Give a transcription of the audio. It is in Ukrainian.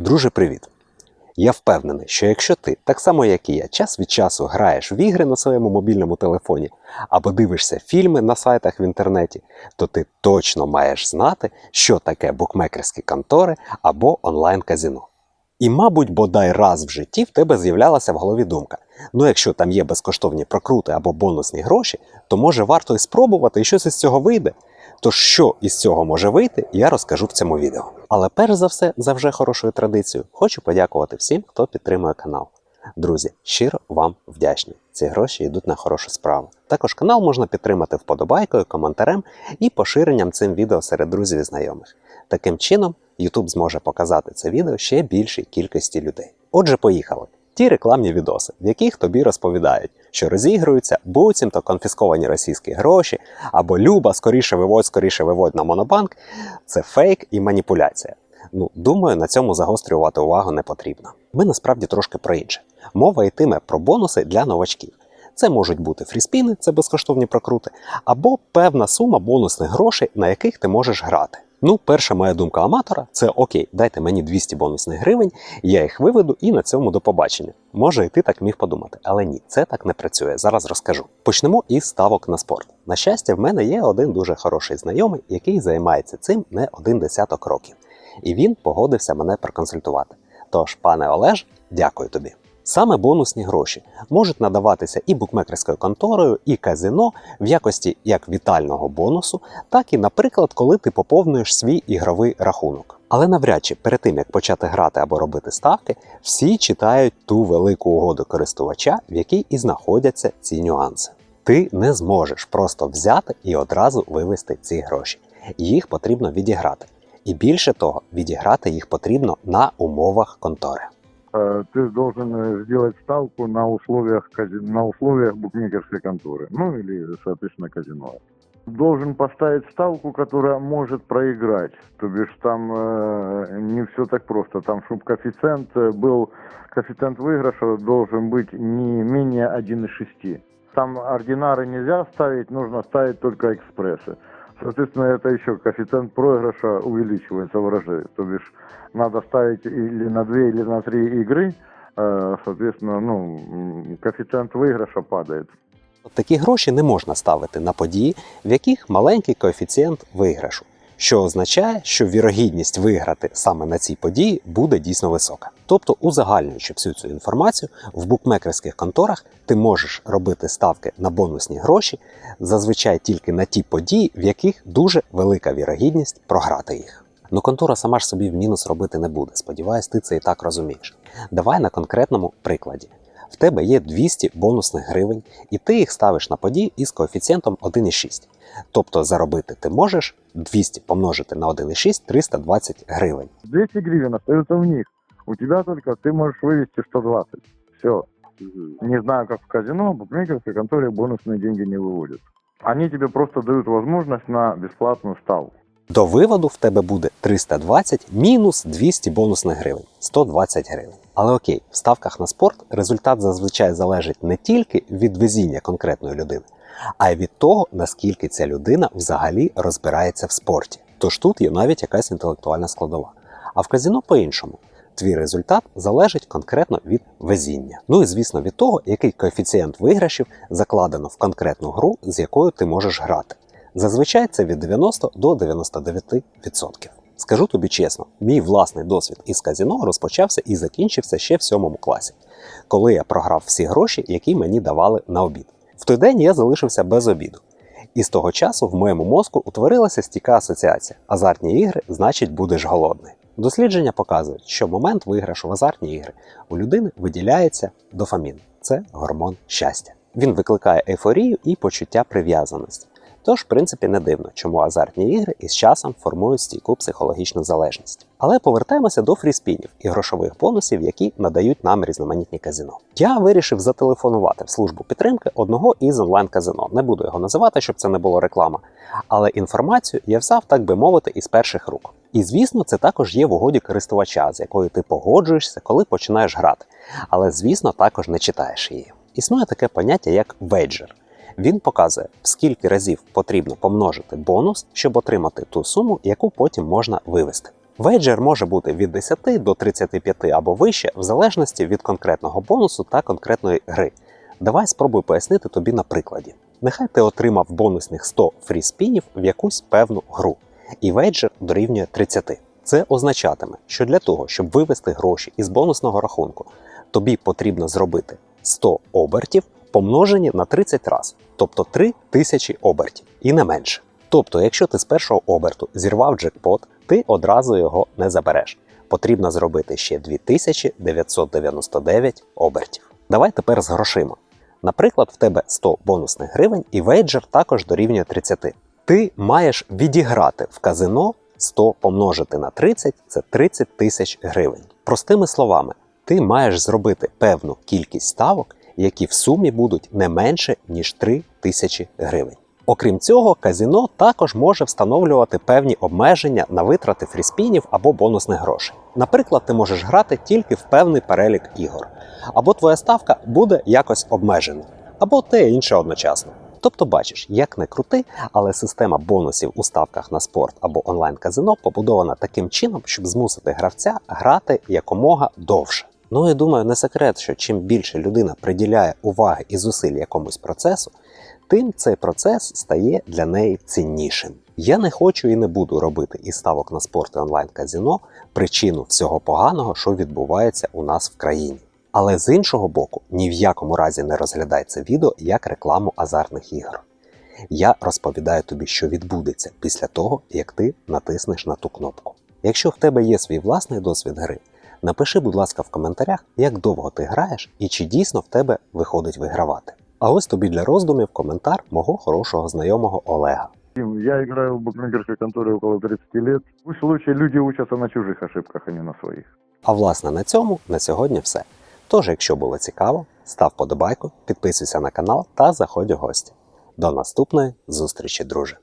Друже, привіт! Я впевнений, що якщо ти, так само як і я, час від часу граєш в ігри на своєму мобільному телефоні або дивишся фільми на сайтах в інтернеті, то ти точно маєш знати, що таке букмекерські контори або онлайн-казіно. І, мабуть, бодай раз в житті в тебе з'являлася в голові думка: ну якщо там є безкоштовні прокрути або бонусні гроші, то може варто і спробувати, і щось із цього вийде. Тож, що із цього може вийти, я розкажу в цьому відео. Але перш за все, за вже хорошою традицією, хочу подякувати всім, хто підтримує канал. Друзі, щиро вам вдячні. Ці гроші йдуть на хорошу справу. Також канал можна підтримати вподобайкою, коментарем і поширенням цим відео серед друзів і знайомих. Таким чином, YouTube зможе показати це відео ще більшій кількості людей. Отже, поїхали. Ті рекламні відоси, в яких тобі розповідають, що розігруються буцімто конфісковані російські гроші, або Люба, скоріше виводь, скоріше виводь на монобанк, це фейк і маніпуляція. Ну, думаю, на цьому загострювати увагу не потрібно. Ми насправді трошки про інше. Мова йтиме про бонуси для новачків. Це можуть бути фріспіни, це безкоштовні прокрути, або певна сума бонусних грошей, на яких ти можеш грати. Ну, перша моя думка аматора це окей, дайте мені 200 бонусних гривень, я їх виведу і на цьому до побачення. Може, і ти так міг подумати, але ні, це так не працює. Зараз розкажу. Почнемо із ставок на спорт. На щастя, в мене є один дуже хороший знайомий, який займається цим не один десяток років, і він погодився мене проконсультувати. Тож, пане Олеж, дякую тобі. Саме бонусні гроші можуть надаватися і букмекерською конторою, і казино в якості як вітального бонусу, так і, наприклад, коли ти поповнюєш свій ігровий рахунок. Але навряд чи перед тим як почати грати або робити ставки, всі читають ту велику угоду користувача, в якій і знаходяться ці нюанси. Ти не зможеш просто взяти і одразу вивести ці гроші. Їх потрібно відіграти. І більше того, відіграти їх потрібно на умовах контори. Э, ты должен э, сделать ставку на условиях, на условиях букмекерской конторы, ну или, соответственно, казино. Должен поставить ставку, которая может проиграть. То бишь там э, не все так просто. Там, чтобы коэффициент э, был, коэффициент выигрыша должен быть не менее 1,6. Там ординары нельзя ставить, нужно ставить только экспрессы. Соответственно, это еще коэффициент проигрыша увеличивается в разы. То бишь надо ставить или на две, или на три игры, э, соответственно, ну, м, коэффициент выигрыша падает. От Такі гроші не можна ставити на події, в яких маленький коефіцієнт виграшу, що означає, що вірогідність виграти саме на цій події буде дійсно висока. Тобто, узагальнюючи всю цю інформацію, в букмекерських конторах ти можеш робити ставки на бонусні гроші зазвичай тільки на ті події, в яких дуже велика вірогідність програти їх. Ну контора сама ж собі в мінус робити не буде. Сподіваюсь, ти це і так розумієш. Давай на конкретному прикладі В тебе є 200 бонусних гривень, і ти їх ставиш на події із коефіцієнтом 1,6. Тобто заробити ти можеш 200 помножити на 1,6 320 гривень. 200 гривен остается в них. У тебя только ты можешь вывести 120. Все. Не знаю, как в казино, в букмекерской конторе бонусные деньги не выводят. Они тебе просто дают возможность на бесплатную ставку. До виводу в тебе буде 320 мінус 200 бонусних гривень 120 гривень. Але окей, в ставках на спорт результат зазвичай залежить не тільки від везіння конкретної людини, а й від того, наскільки ця людина взагалі розбирається в спорті. Тож тут є навіть якась інтелектуальна складова. А в казіно по-іншому. Твій результат залежить конкретно від везіння. Ну і звісно від того, який коефіцієнт виграшів закладено в конкретну гру, з якою ти можеш грати. Зазвичай це від 90 до 99%. Скажу тобі чесно, мій власний досвід із казіно розпочався і закінчився ще в сьомому класі, коли я програв всі гроші, які мені давали на обід. В той день я залишився без обіду. І з того часу в моєму мозку утворилася стійка асоціація: азартні ігри, значить, будеш голодний. Дослідження показують, що момент виграшу в азартні ігри у людини виділяється дофамін. Це гормон щастя. Він викликає ейфорію і почуття прив'язаності. Тож, в принципі, не дивно, чому азартні ігри із часом формують стійку психологічну залежність. Але повертаємося до фріспінів і грошових бонусів, які надають нам різноманітні казино. Я вирішив зателефонувати в службу підтримки одного із онлайн-казино. Не буду його називати, щоб це не було реклама. Але інформацію я взяв, так би мовити, із перших рук. І звісно, це також є в угоді користувача, з якою ти погоджуєшся, коли починаєш грати. Але, звісно, також не читаєш її. Існує таке поняття як вейджер. Він показує, скільки разів потрібно помножити бонус, щоб отримати ту суму, яку потім можна вивести. Вейджер може бути від 10 до 35 або вище, в залежності від конкретного бонусу та конкретної гри. Давай спробую пояснити тобі на прикладі. Нехай ти отримав бонусних 100 фріспінів в якусь певну гру, і вейджер дорівнює 30. Це означатиме, що для того, щоб вивести гроші із бонусного рахунку, тобі потрібно зробити 100 обертів помножені на 30 раз, тобто 3000 обертів і не менше. Тобто, якщо ти з першого оберту зірвав джекпот, ти одразу його не забереш. Потрібно зробити ще 2999 обертів. Давай тепер з грошима. Наприклад, в тебе 100 бонусних гривень і вейджер також дорівнює 30. Ти маєш відіграти в казино 100 помножити на 30 це 30 тисяч гривень. Простими словами, ти маєш зробити певну кількість ставок, які в сумі будуть не менше ніж 3 тисячі гривень. Окрім цього, казіно також може встановлювати певні обмеження на витрати фріспінів або бонусних грошей. Наприклад, ти можеш грати тільки в певний перелік ігор, або твоя ставка буде якось обмежена, або те інше одночасно. Тобто, бачиш, як не крути, але система бонусів у ставках на спорт або онлайн-казино побудована таким чином, щоб змусити гравця грати якомога довше. Ну і думаю, не секрет, що чим більше людина приділяє уваги і зусиль якомусь процесу, тим цей процес стає для неї ціннішим. Я не хочу і не буду робити із ставок на спорт і онлайн-казіно причину всього поганого, що відбувається у нас в країні. Але з іншого боку, ні в якому разі не розглядай це відео як рекламу азартних ігор. Я розповідаю тобі, що відбудеться після того, як ти натиснеш на ту кнопку. Якщо в тебе є свій власний досвід гри, напиши, будь ласка, в коментарях, як довго ти граєш і чи дійсно в тебе виходить вигравати. А ось тобі для роздумів коментар мого хорошого знайомого Олега. Я играю в букмекерской конторе около 30 лет. Пусть лучше люди учатся на чужих ошибках, а не на своих. А власне на цьому на сьогодні все. Тож, якщо було цікаво, став подобайку, підписуйся на канал та заходь у гості. До наступної зустрічі, друже!